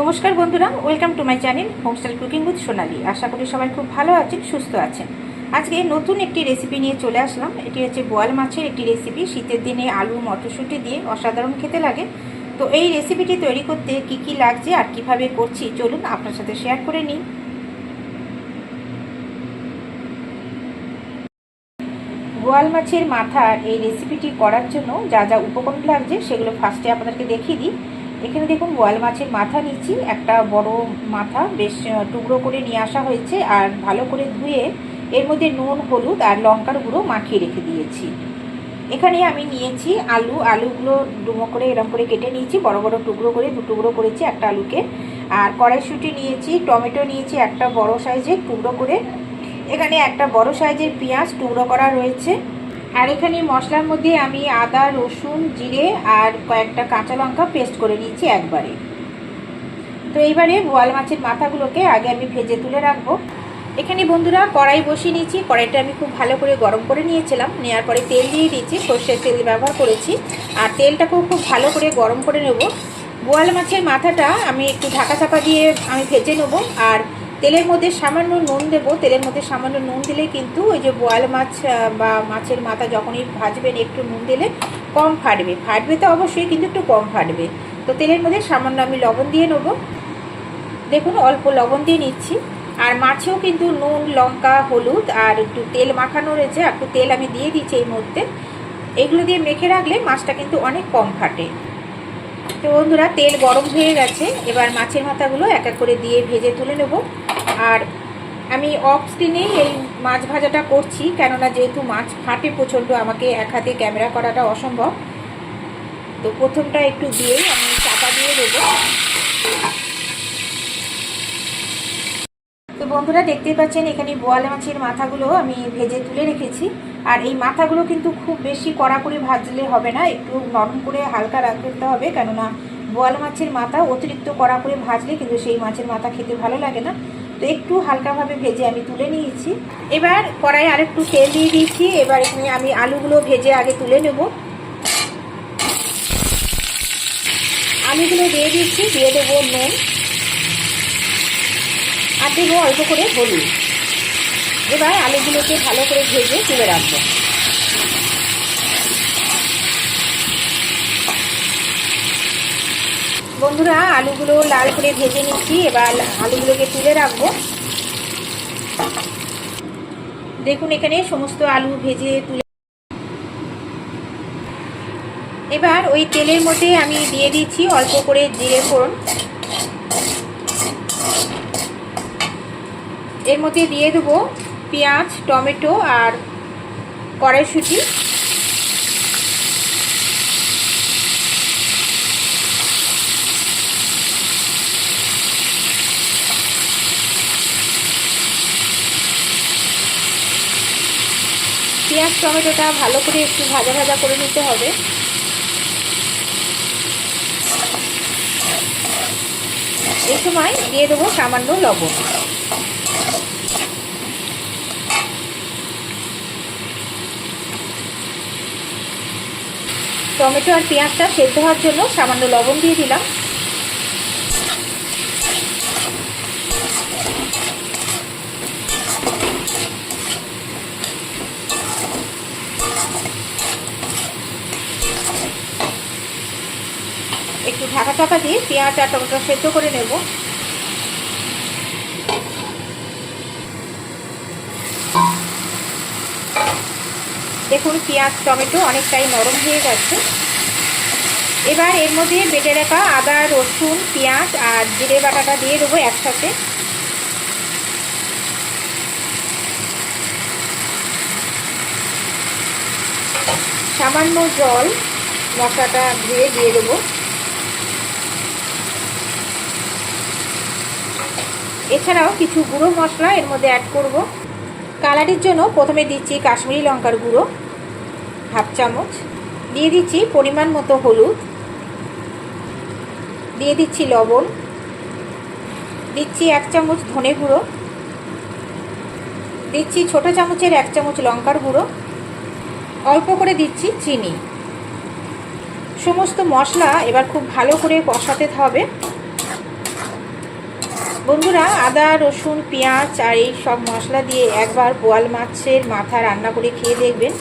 নমস্কার বন্ধুরা, welcome to my channel homestyle cooking with Sonali. আশা করি সবাই খুব ভালো আছেন, সুস্থ আছেন। আজকে নতুন একটি রেসিপি নিয়ে চলে আসলাম। এটি হচ্ছে বোয়াল মাছের একটি রেসিপি শীতের দিনে আলু, মটরশুঁটি দিয়ে অসাধারণ খেতে লাগে। তো এই রেসিপিটি তৈরি করতে কি কি লাগছে আর কীভাবে করছি, চলুন আপনার সাথে শেয়ার করে নিই। বোয়াল মাছের মাথার এই রেসিপিটি করার জন্য যা যা উপকরণ লাগছে, সেগুলো ফার্স্টে আপনাদেরকে দেখিয়ে দিই। এখানে দেখুন বোয়াল মাছের মাথা নিচ্ছি। একটা বড় মাথা, বেশ টুকরো করে নিয়ে আসা হয়েছে আর ভালো করে ধুয়ে এর মধ্যে নুন, হলুদ আর লঙ্কার গুঁড়ো মাখিয়ে রেখে দিয়েছি। এখানে আমি নিয়েছি আলু। আলুগুলো ডুমো করে এরকম করে কেটে নিয়েছি। বড় বড় টুকরো করে, দু টুকরো করেছি একটা আলুকে। আর কড়াইশুঁটি নিয়েছি, টমেটো নিয়েছি একটা বড় সাইজের টুকরো করে। এখানে একটা বড় সাইজের পেঁয়াজ টুকরো করা রয়েছে। আর এখানে মশলার মধ্যে আমি আদা, রসুন, জিরে আর কয়েকটা কাঁচা লঙ্কা পেস্ট করে নিচ্ছি একবারে। তো এইবারে বোয়াল মাছের মাথাগুলোকে আগে আমি ভেজে তুলে রাখব। এখানে বন্ধুরা কড়াই বসিয়ে নিয়েছি। কড়াইটা আমি খুব ভালো করে গরম করে নিয়েছিলাম। নেওয়ার পরে তেল দিয়ে দিয়েছি। সর্ষের তেল ব্যবহার করেছি। আর তেলটাকেও খুব ভালো করে গরম করে নেব। বোয়াল মাছের মাথাটা আমি একটু ঢাকা চাপা দিয়ে আমি ভেজে নেব। আর তেলের মধ্যে সামান্য নুন দেবো। তেলের মধ্যে সামান্য নুন দিলে কিন্তু ওই যে বোয়াল মাছ বা মাছের মাথা যখনই ভাজবেন, একটু নুন দিলে কম ফাটবে। ফাটবে তো অবশ্যই, কিন্তু একটু কম ফাটবে। তো তেলের মধ্যে সামান্য আমি লবণ দিয়ে নেব। দেখুন, অল্প লবণ দিয়ে নিচ্ছি। আর মাছেও কিন্তু নুন, লঙ্কা, হলুদ আর একটু তেল মাখানো রয়েছে। একটু তেল আমি দিয়ে দিচ্ছি এই মধ্যে এগুলো দিয়ে মেখে রাখলে মাছটা কিন্তু অনেক কম ফাটে। তো বন্ধুরা, তেল গরম হয়ে গেছে। এবার মাছের মাথাগুলো এক এক করে দিয়ে ভেজে তুলে নেব। আর আমি অফ স্ক্রিনেই এই মাছ ভাজাটা করছি, কেননা যেহেতু মাছ ফাটে প্রচণ্ড, আমাকে এক হাতে ক্যামেরা করাটা অসম্ভব। তো প্রথমটা একটু দিয়েই আমি চাপা দিয়ে দেবো। তো বন্ধুরা দেখতেই পাচ্ছেন, এখানে বোয়াল মাছের মাথাগুলো আমি ভেজে তুলে রেখেছি। আর এই মাথাগুলো কিন্তু খুব বেশি কড়া করে ভাজলে হবে না, একটু নরম করে হালকা রাখতে হবে, কেননা বোয়াল মাছের মাথা অতিরিক্ত কড়া করে ভাজলে কিন্তু সেই মাছের মাথা খেতে ভালো লাগে না। একটু হালকাভাবে ভেজে আমি তুলে নিয়েছি। এবার কড়াই আরেকটু তেল দিয়ে দিয়েছি। এবার এখানে আমি আলুগুলো ভেজে আগে তুলে নেব। আলুগুলো দিয়ে দিচ্ছি দিয়ে দেবো নুন। আর দেবো অল্প করে হলুদ। এবার আলুগুলোকে ভালো করে ভেজে তুলে রাখব। বন্ধুরা, আলুগুলো লাল করে ভেজে নিচ্ছি। এবার আলুগুলোকে তুলে রাখব। দেখুন, এখানে সমস্ত আলু ভেজে তুলে এবার ওই তেলের মধ্যে আমি দিয়ে দিচ্ছি অল্প করে জিরে ফোড়ন। এর মধ্যে দিয়ে দেবো পেঁয়াজ, টমেটো আর কড়াইশুঁটি। পেঁয়াজ টমেটোটা ভালো করে একটু ভাজা ভাজা করে নিতে হবে। এই সময় দিয়ে দেবো সামান্য লবণ। টমেটো আর পেঁয়াজটা সেদ্ধ হওয়ার জন্য সামান্য লবণ দিয়ে দিলাম একটু ঢাকা চাপা দিয়ে পেঁয়াজ আর টমেটো সেদ্ধ করে নেব। দেখুন, পেঁয়াজ, টমেটো অনেকটাই নরম হয়ে গেছে। এবার এর মধ্যে বেটে রাখা আদা, রসুন, পেঁয়াজ আর জিরে বাটাটা দিয়ে দেবো একসাথে। সামান্য জল মশলাটা ধুয়ে দিয়ে দেবো। এছাড়াও কিছু গুঁড়ো মশলা এর মধ্যে অ্যাড করব। কালারের জন্য প্রথমে দিচ্ছি কাশ্মীরি লঙ্কার গুঁড়ো, হাফ চামচ। দিয়ে দিচ্ছি পরিমাণ মতো হলুদ। দিয়ে দিচ্ছি লবণ। দিচ্ছি এক চামচ ধনে গুঁড়ো। দিচ্ছি ছোটো চামচের এক চামচ লঙ্কার গুঁড়ো। অল্প করে দিচ্ছি চিনি। সমস্ত মশলা এবার খুব ভালো করে কষাতে হবে। বন্ধুরা, আদা, রসুন, পেঁয়াজ আর এই সব মশলা দিয়ে একবার বোয়াল মাছের মাথা রান্না করে খেয়ে দেখবেন।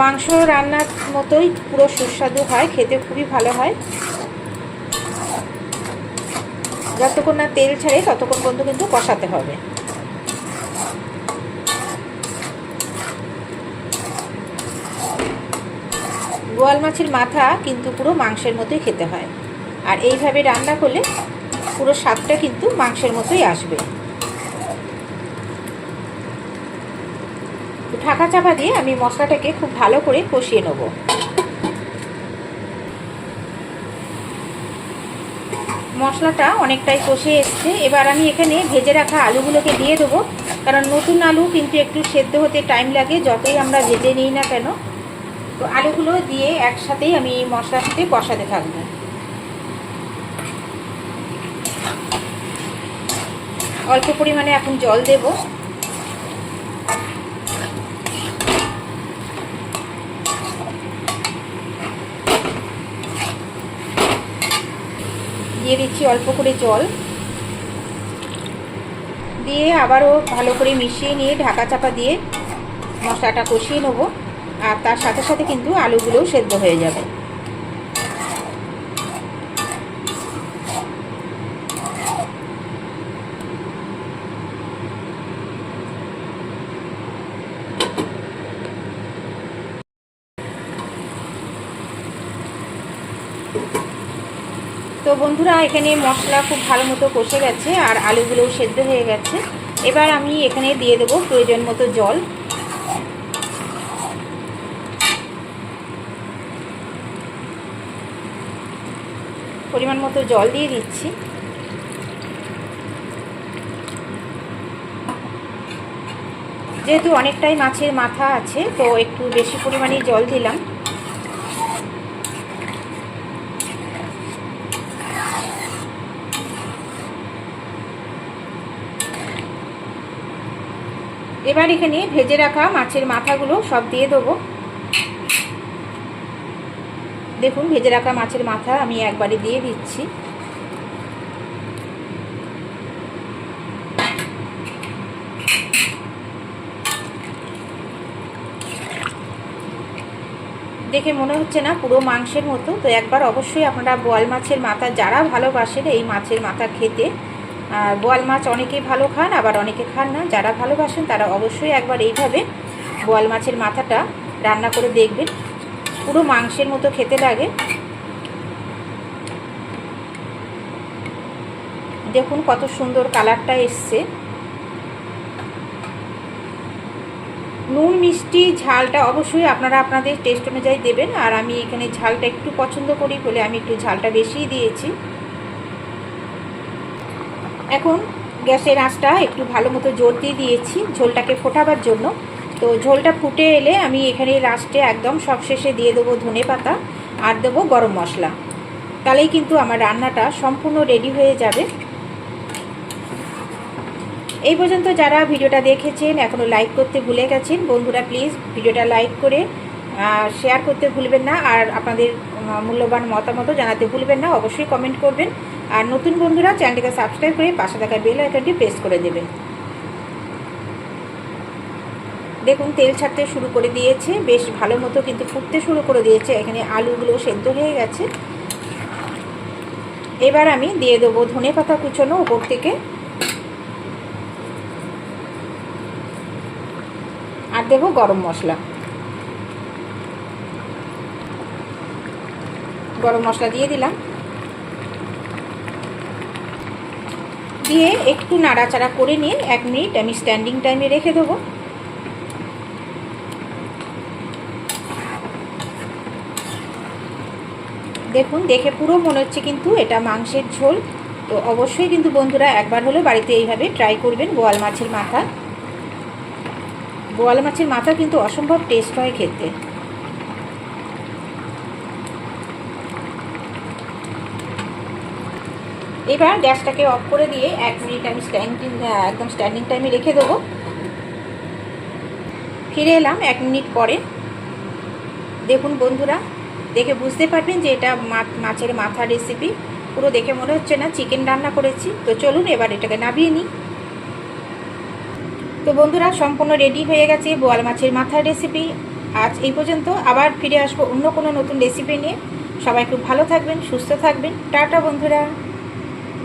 মাংস রান্নার মতোই পুরো সুস্বাদু হয়, খেতে খুবই ভালো হয়। যতক্ষণ না তেল ছাড়ে, ততক্ষণ পর্যন্ত কিন্তু কষাতে হবে। বোয়াল মাছের মাথা কিন্তু পুরো মাংসের মতোই খেতে হয়। আর এইভাবে রান্না করলে পুরো স্বাদটা কিন্তু মাংসের মতোই আসবে। ঢাকা চাপা দিয়ে আমি মশলাটাকে খুব ভালো করে কষিয়ে নেব। মশলাটা অনেকটাই কষে এসছে। এবার আমি এখানে ভেজে রাখা আলুগুলোকে দিয়ে দেবো। কারণ নতুন আলু কিন্তু একটু সেদ্ধ হতে টাইম লাগে, যতই আমরা ভেজে নিই না কেন। তো আলুগুলো দিয়ে একসাথেই আমি মশলার সাথে কষাতে থাকব। অল্প পরিমাণে এখন জল দেব। দিয়ে দিচ্ছি অল্প করে জল। দিয়ে আবারও ভালো করে মিশিয়ে নিয়ে ঢাকা চাপা দিয়ে মশলাটা কষিয়ে নেব। আর তার সাথে সাথে কিন্তু আলুগুলোও সেদ্ধ হয়ে যাবে। তো বন্ধুরা, এখানে মশলা খুব ভালো মতো কষে গেছে আর আলুগুলোও সেদ্ধ হয়ে গেছে। এবার আমি এখানে দিয়ে দেবো প্রয়োজন মতো জল। পরিমাণ মতো জল দিয়ে দিচ্ছি। যেহেতু অনেকটাই মাছের মাথা আছে, তো একটু বেশি পরিমাণে জল দিলাম। এবার এখানে ভেজে রাখা মাছের মাথাগুলো সব দিয়ে দেবো। দেখুন, ভেজে রাখা মাছের মাথা আমি একবারে দিয়ে দিচ্ছি। দেখে মনে হচ্ছে না পুরো মাংসের মতো, তো একবার অবশ্যই আপনারা বোয়াল মাছের মাথা, যারা ভালোবাসেন এই মাছের মাথা খেতে বোয়াল মাছ অনেকেই ভালো খান, আবার অনেকে খান না। যারা ভালোবাসেন তারা অবশ্যই একবার এইভাবে বোয়াল মাছের মাথাটা রান্না করে দেখবেন। পুরো মাংসের মতো খেতে লাগে। দেখুন কত সুন্দর কালারটা এসছে। নুন, মিষ্টি, ঝালটা অবশ্যই আপনারা আপনাদের টেস্ট অনুযায়ী দেবেন। আর আমি এখানে ঝালটা একটু পছন্দ করি বলে আমি একটু ঝালটা বেশিই দিয়েছি। এখন গ্যাসের আঁচটা একটু ভালো মতো জোর দিয়ে দিয়েছি, ঝোলটাকে ফোটাবার জন্য। তো ঝোলটা ফুটে এলে আমি এখানে লাস্টে একদম সবশেষে দিয়ে দেবো ধনে পাতা আর দেবো গরম মশলা। তাহলেই কিন্তু আমার রান্নাটা সম্পূর্ণ রেডি হয়ে যাবে। এই পর্যন্ত যারা ভিডিওটা দেখেছেন এখনও লাইক করতে ভুলে গেছেন, বন্ধুরা প্লিজ ভিডিওটা লাইক করে শেয়ার করতে ভুলবেন না। আর আপনাদের মূল্যবান মতামত জানাতে ভুলবেন না। অবশ্যই কমেন্ট করবেন। আর নতুন বন্ধুরা চ্যানেলটিকে সাবস্ক্রাইব করে পাশে থাকা বেল আইকনটি প্রেস করে দেবেন দেখুন, তেল ছাড়তে শুরু করে দিয়েছে। বেশ ভালো মতো কিন্তু ফুটতে শুরু করে দিয়েছে। এখানে আলুগুলো সেদ্ধ হয়ে গেছে। এবার আমি দিয়ে দেবো ধনে পাতা কুচোনো ওপর থেকে। আর দেবো গরম মশলা। গরম মশলা দিয়ে দিলাম। দিয়ে একটু নাড়াচাড়া করে নিয়ে এক মিনিট আমি স্ট্যান্ডিং টাইমে রেখে দেবো। দেখুন, দেখে পুরো মনে হচ্ছে কিন্তু এটা মাংসের ঝোল। তো অবশ্যই কিন্তু বন্ধুরা একবার হলেও বাড়িতে এইভাবে ট্রাই করবেন বোয়াল মাছের মাথা। বোয়াল মাছের মাথা কিন্তু অসম্ভব টেস্ট হয় খেতে। এবার গ্যাসটাকে অফ করে দিয়ে এক মিনিট আমি স্ট্যান্ডিং একদম স্ট্যান্ডিং টাইমে রেখে দেবো। ফিরে এলাম এক মিনিট পরে। দেখুন বন্ধুরা, দেখে বুঝতে পারবেন যে এটা মাছের মাথা রেসিপি পুরো দেখে মনে হচ্ছে না চিকেন রান্না করেছি। তো চলুন এবার এটাকে নামিয়ে নিই। তো বন্ধুরা, সম্পূর্ণ রেডি হয়ে গেছে বোয়াল মাছের মাথার রেসিপি আজ এই পর্যন্ত আবার ফিরে আসব অন্য কোনো নতুন রেসিপি নিয়ে। সবাই খুব ভালো থাকবেন, সুস্থ থাকবেন। টাটা বন্ধুরা।